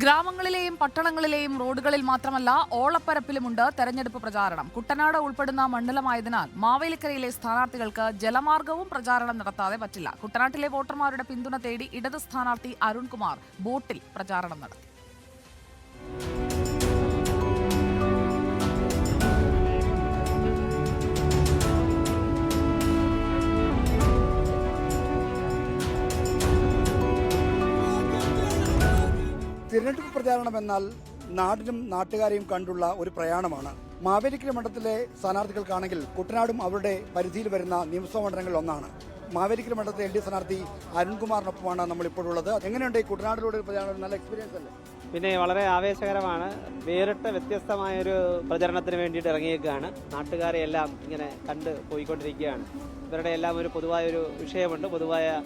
ഗ്രാമങ്ങളിലെയും പട്ടണങ്ങളിലെയും റോഡുകളിൽ മാത്രമല്ല ഓളപ്പരപ്പിലുമുണ്ട് തെരഞ്ഞെടുപ്പ് പ്രചാരണം. കുട്ടനാട് ഉൾപ്പെടുന്ന മണ്ഡലമായതിനാൽ മാവേലിക്കരയിലെ സ്ഥാനാർത്ഥികൾക്ക് ജലമാർഗവും പ്രചാരണം നടത്താതെ പറ്റില്ല. കുട്ടനാട്ടിലെ വോട്ടർമാരുടെ പിന്തുണ തേടി ഇടത് സ്ഥാനാർത്ഥി അരുൺകുമാർ ബോട്ടിൽ പ്രചാരണം നടത്തി. തിരഞ്ഞെടുപ്പ് പ്രചാരണം എന്നാൽ നാടിനും നാട്ടുകാരെയും കണ്ടുള്ള ഒരു പ്രയാണമാണ്. മാവേലിക്കര മണ്ഡലത്തിലെ സ്ഥാനാർത്ഥികൾക്കാണെങ്കിൽ കുട്ടനാടും അവരുടെ പരിധിയിൽ വരുന്ന നിയമസഭാ മണ്ഡലങ്ങളിൽ ഒന്നാണ്. മാവേലിക്കര മണ്ഡലത്തിലെ എൽ ഡി സ്ഥാനാർത്ഥി അരുൺകുമാറിനൊപ്പമാണ് നമ്മൾ ഇപ്പോഴുള്ളത് എങ്ങനെയുണ്ട് ഈ കുട്ടനാടിലൂടെ ഒരു പ്രചാരണം? നല്ല എക്സ്പീരിയൻസ് അല്ലേ? പിന്നെ വളരെ ആവേശകരമാണ്. വേറിട്ട വ്യത്യസ്തമായൊരു പ്രചരണത്തിന് വേണ്ടിയിട്ട് ഇറങ്ങിയേക്കാണ്. നാട്ടുകാരെ എല്ലാം ഇങ്ങനെ കണ്ട് പോയിക്കൊണ്ടിരിക്കുകയാണ്. ഇവരുടെ എല്ലാം ഒരു പൊതുവായൊരു വിഷയമുണ്ട്. പൊതുവായ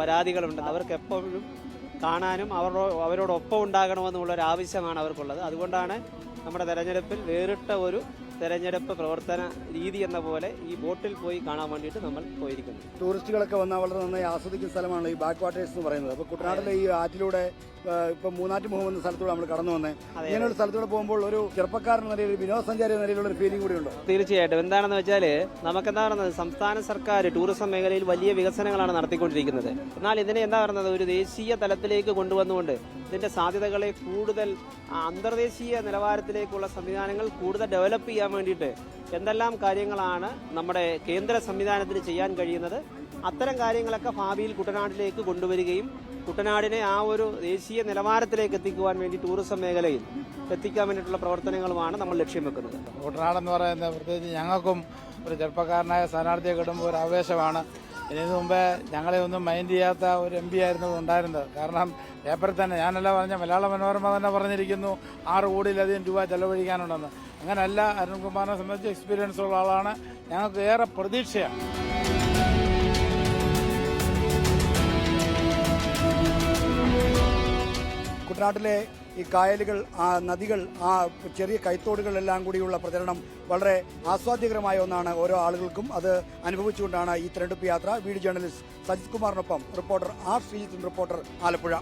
പരാതികളുണ്ട്. അവർക്ക് എപ്പോഴും കാണാനും അവരോ അവരോടൊപ്പം ഉണ്ടാകണമെന്നുള്ള ഒരു ആവശ്യമാണ് അവർക്കുള്ളത്. അതുകൊണ്ടാണ് നമ്മുടെ തെരഞ്ഞെടുപ്പിൽ വേറിട്ട ഒരു തെരഞ്ഞെടുപ്പ് പ്രവർത്തന രീതി എന്ന പോലെ ഈ ബോട്ടിൽ പോയി കാണാൻ വേണ്ടിയിട്ട് നമ്മൾ പോയിരിക്കുന്നു. ടൂറിസ്റ്റുകളൊക്കെ വന്നാൽ വളരെ നന്നായി ആസ്വദിക്കുന്ന സ്ഥലമാണ് ഈ ബാക്ക് വാട്ടേഴ്സ് എന്ന് പറയുന്നത്. അപ്പോൾ കുട്ടനാട്ടിലെ ഈ ആറ്റിലൂടെ ഇപ്പം മൂന്നാറ്റ് മുഖം എന്ന സ്ഥലത്തൂടെ നമ്മൾ കടന്നു വന്നേ. ഇങ്ങനെ ഒരു സ്ഥലത്തൂടെ പോകുമ്പോൾ ഒരു ചെറുപ്പക്കാരൻ നിലയിൽ ഒരു വിനോദസഞ്ചാരി എന്ന നിലയിലുള്ള ഒരു ഫീലിംഗ് കൂടി ഉണ്ട് തീർച്ചയായിട്ടും. എന്താണെന്ന് വെച്ചാൽ നമുക്ക് എന്താ പറയുന്നത്? സംസ്ഥാന സർക്കാർ ടൂറിസം മേഖലയിൽ വലിയ വികസനങ്ങളാണ് നടത്തിക്കൊണ്ടിരിക്കുന്നത്. എന്നാൽ ഇതിനെ എന്താ പറയുന്നത്? ഒരു ദേശീയ തലത്തിലേക്ക് കൊണ്ടുവന്നുകൊണ്ട് ഇതിന്റെ സാധ്യതകളെ കൂടുതൽ അന്തർദേശീയ നിലവാരത്തിലേക്കുള്ള സംവിധാനങ്ങൾ കൂടുതൽ ഡെവലപ്പ് ചെയ്യാൻ വേണ്ടിയിട്ട് എന്തെല്ലാം കാര്യങ്ങളാണ് നമ്മുടെ കേന്ദ്ര സംവിധാനത്തിന് ചെയ്യാൻ കഴിയുന്നത്? അത്തരം കാര്യങ്ങളൊക്കെ ഭാവിയിൽ കുട്ടനാട്ടിലേക്ക് കൊണ്ടുവരികയും കുട്ടനാടിനെ ആ ഒരു ദേശീയ നിലവാരത്തിലേക്ക് എത്തിക്കുവാൻ വേണ്ടി ടൂറിസം മേഖലയിൽ എത്തിക്കാൻ വേണ്ടിയിട്ടുള്ള പ്രവർത്തനങ്ങളുമാണ് നമ്മൾ ലക്ഷ്യം വെക്കുന്നത്. കുട്ടനാടെന്ന് പറയുന്നത് പ്രത്യേകിച്ച് ഞങ്ങൾക്കും ഒരു ചെറുപ്പക്കാരനായ സ്ഥാനാർത്ഥിയെ കിട്ടുമ്പോൾ ഒരു ആവേശമാണ്. ഇതിനു മുമ്പേ ഞങ്ങളെ ഒന്നും മൈൻഡ് ചെയ്യാത്ത ഒരു എം പി ആയിരുന്നു ഉണ്ടായിരുന്നത്. കാരണം പേപ്പറിൽ തന്നെ ഞാനല്ല പറഞ്ഞ മലയാള മനോരമ തന്നെ പറഞ്ഞിരിക്കുന്നു. ആറ് കോടിയിലധികം രൂപ ചെലവഴിക്കാനുണ്ടെന്ന്. അങ്ങനല്ല അരുൺകുമാറിനെ സംബന്ധിച്ച് എക്സ്പീരിയൻസ് ഉള്ള ആളാണ്. ഞങ്ങൾക്ക് ഏറെ പ്രതീക്ഷയാണ്. കുട്ടനാട്ടിലെ ഈ കായലുകൾ ആ നദികൾ ആ ചെറിയ കൈത്തോടുകളെല്ലാം കൂടിയുള്ള പ്രചരണം വളരെ ആസ്വാദ്യകരമായ ഒന്നാണ് ഓരോ ആളുകൾക്കും. അത് അനുഭവിച്ചുകൊണ്ടാണ് ഈ തെരഞ്ഞെടുപ്പ് യാത്ര. വീഡിയോ ജേർണലിസ്റ്റ് സജിത് കുമാറിനൊപ്പം റിപ്പോർട്ടർ ആർ ശ്രീജിത്തും റിപ്പോർട്ടർ ആലപ്പുഴ.